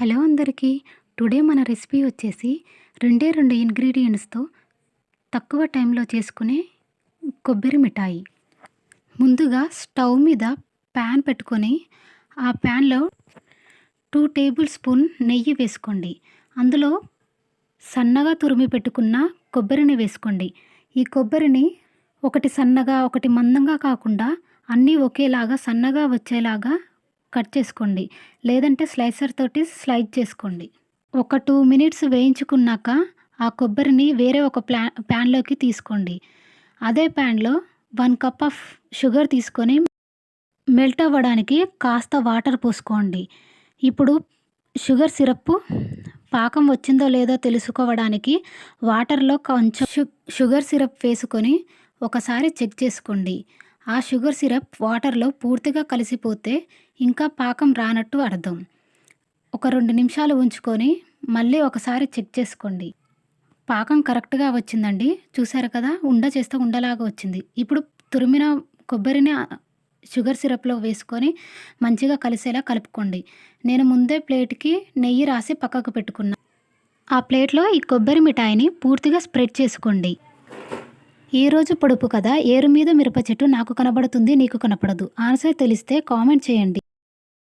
Hello అందరికీ. Today మన recipe వచ్చేసి రెండే రెండు ఇంగ్రీడియంట్స్తో తక్కువ టైంలో చేసుకునే కొబ్బరి మిఠాయి. ముందుగా స్టవ్ మీద ప్యాన్ పెట్టుకొని ఆ ప్యాన్లో టూ టేబుల్ స్పూన్ నెయ్యి వేసుకోండి. అందులో సన్నగా తురిమి పెట్టుకున్న కొబ్బరిని వేసుకోండి. ఈ కొబ్బరిని ఒకటి సన్నగా ఒకటి మందంగా కాకుండా అన్నీ ఒకేలాగా సన్నగా వచ్చేలాగా కట్ చేసుకోండి. లేదంటే స్లైసర్ తోటి స్లైడ్ చేసుకోండి. ఒక టూ మినిట్స్ వేయించుకున్నాక ఆ కొబ్బరిని వేరే ఒక ప్లా ప్యాన్లోకి తీసుకోండి. అదే ప్యాన్లో వన్ కప్ ఆఫ్ షుగర్ తీసుకొని మెల్ట్ అవ్వడానికి కాస్త వాటర్ పోసుకోండి. ఇప్పుడు షుగర్ సిరప్ పాకం వచ్చిందో లేదో తెలుసుకోవడానికి వాటర్లో కొంచెం షు షుగర్ సిరప్ వేసుకొని ఒకసారి చెక్ చేసుకోండి. ఆ షుగర్ సిరప్ వాటర్లో పూర్తిగా కలిసిపోతే ఇంకా పాకం రానట్టు అర్థం. ఒక రెండు నిమిషాలు ఉంచుకొని మళ్ళీ ఒకసారి చెక్ చేసుకోండి. పాకం కరెక్ట్గా వచ్చిందండి. చూసారు కదా ఉండ చేస్తే ఉండలాగా వచ్చింది. ఇప్పుడు తురిమిన కొబ్బరిని షుగర్ సిరప్లో వేసుకొని మంచిగా కలిసేలా కలుపుకోండి. నేను ముందే ప్లేట్కి నెయ్యి రాసి పక్కకు పెట్టుకున్నా. ఆ ప్లేట్లో ఈ కొబ్బరి మిఠాయిని పూర్తిగా స్ప్రెడ్ చేసుకోండి. ఈ రోజు పొడుపు కదా ఏరు మీద మిరప చెట్టు నాకు కనబడుతుంది నీకు కనపడదు. ఆన్సర్ తెలిస్తే కామెంట్ చేయండి.